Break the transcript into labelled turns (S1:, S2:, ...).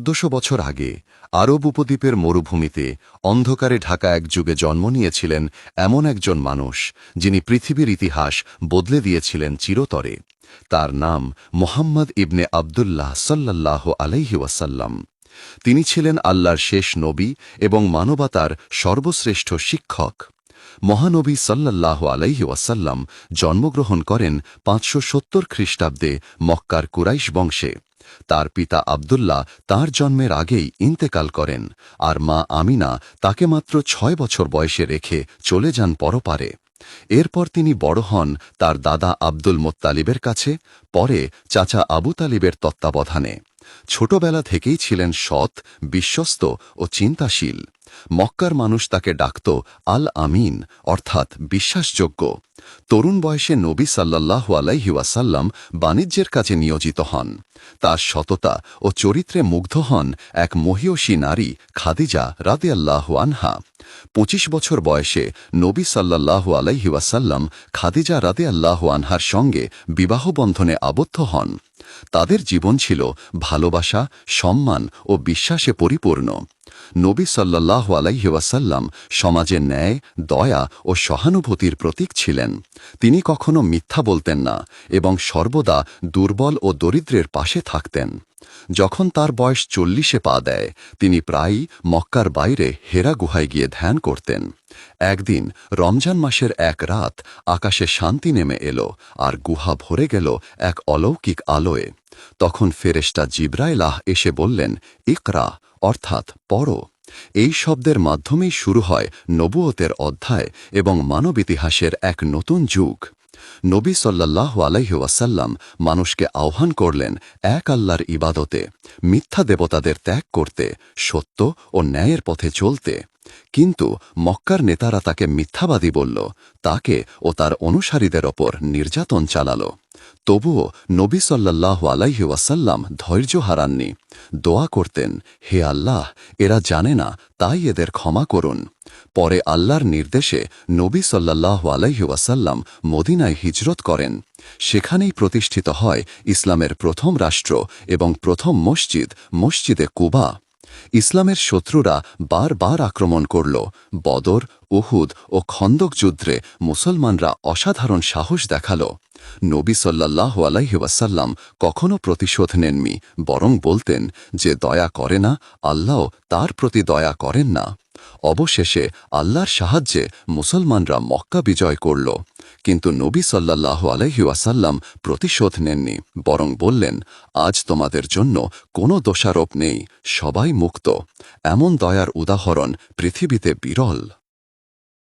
S1: চোদ্দশো বছর আগে আরব উপদ্বীপের মরুভূমিতে অন্ধকারে ঢাকা এক যুগে জন্ম নিয়েছিলেন এমন একজন মানুষ যিনি পৃথিবীর ইতিহাস বদলে দিয়েছিলেন চিরতরে। তার নাম মোহাম্মদ ইবনে আবদুল্লাহ সাল্লাল্লাহ আলাইহি ওয়াসাল্লাম। তিনি ছিলেন আল্লাহর শেষ নবী এবং মানবতার সর্বশ্রেষ্ঠ শিক্ষক। মহানবী সাল্লাল্লাহ আলাইহি ওয়াসাল্লাম জন্মগ্রহণ করেন পাঁচশো সত্তর খ্রিস্টাব্দে মক্কার কুরাইশ বংশে। তার পিতা আবদুল্লাহ তার জন্মের আগেই ইন্তেকাল করেন, আর মা আমিনা তাকে মাত্র ছয় বছর বয়সে রেখে চলে যান পরপারে। এরপর তিনি বড় হন তার দাদা আব্দুল মোত্তালিবের কাছে, পরে চাচা আবু তালিবের তত্ত্বাবধানে। ছোটবেলা থেকেই ছিলেন সৎ, বিশ্বস্ত ও চিন্তাশীল। মক্কার মানুষ তাকে ডাকত আল আমিন অর্থাৎ বিশ্বাসযোগ্য। তরুণ বয়সে নবী সাল্লাহ আলাইহি ওয়াসাল্লাম বাণিজ্যের কাজে নিয়োজিত হন। তার সততা ও চরিত্রে মুগ্ধ হন এক মহিয়সী নারী খাদিজা রাদিয়াল্লাহ আনহা। পঁচিশ বছর বয়সে নবী সাল্লাহ আলাইহি ওয়াসাল্লাম খাদিজা রাদে আল্লাহ আনহার সঙ্গে বিবাহবন্ধনে আবদ্ধ হন। তাদের জীবন ছিল ভালোবাসা, সম্মান ও বিশ্বাসে পরিপূর্ণ। নবী সাল্লাহ আলাইহাসাল্লাম সমাজে ন্যায়, দয়া ও সহানুভূতির প্রতীক ছিলেন। তিনি কখনো মিথ্যা বলতেন না এবং সর্বদা দুর্বল ও দরিদ্রের পাশে থাকতেন। যখন তার বয়স চল্লিশে পা দেয়, তিনি প্রায়ই মক্কার বাইরে হেরা গুহায় গিয়ে ধ্যান করতেন। একদিন রমজান মাসের এক রাত আকাশে শান্তি নেমে এলো আর গুহা ভরে গেল এক অলৌকিক আলোয়। তখন ফেরেস্টা জিব্রাইলাহ এসে বললেন, ইকরা অর্থাৎ পড়ো এই শব্দের মাধ্যমেই শুরু হয় নবুয়তের অধ্যায় এবং মানব ইতিহাসের এক নতুন যুগ। নবী সাল্লাহ আলাইহি ওয়াসাল্লাম মানুষকে আহ্বান করলেন, এক আল্লাহর ইবাদতে, মিথ্যা দেবতাদের ত্যাগ করতে, সত্য ও ন্যায়ের পথে চলতে। কিন্তু মক্কার নেতারা তাকে মিথ্যাবাদী বলল, তাকে ও তার অনুসারীদের ওপর নির্যাতন চালাল। তবুও নবী সাল্লাহ আলাইহি ওয়াসাল্লাম ধৈর্য হারাননি। দোয়া করতেন, হে আল্লাহ, এরা জানে না, তাই এদের ক্ষমা করুন। পরে আল্লাহর নির্দেশে নবী সাল্লাহ আলাইহাসাল্লাম মদিনায় হিজরত করেন। সেখানেই প্রতিষ্ঠিত হয় ইসলামের প্রথম রাষ্ট্র এবং প্রথম মসজিদ, মসজিদে কুবা। ইসলামের শত্রুরা বারবার আক্রমণ করল, বদর উহুদ ও খন্দক যুদ্ধে মুসলমানরা অসাধারণ সাহস দেখাল। নবী সাল্লাহ আলাইহাসাল্লাম কখনও প্রতিশোধ নেননি, বরং বলতেন যে দয়া করে না, আল্লাহ তার প্রতি দয়া করেন না। অবশেষে আল্লাহর সাহায্যে মুসলমানরা মক্কা বিজয় করল। কিন্তু নবী সাল্লাহ আলহি ওয়াসাল্লাম প্রতিশোধ নেননি, বরং বললেন, আজ তোমাদের জন্য কোনো দোষারোপ নেই, সবাই মুক্ত। এমন দয়ার উদাহরণ পৃথিবীতে বিরল।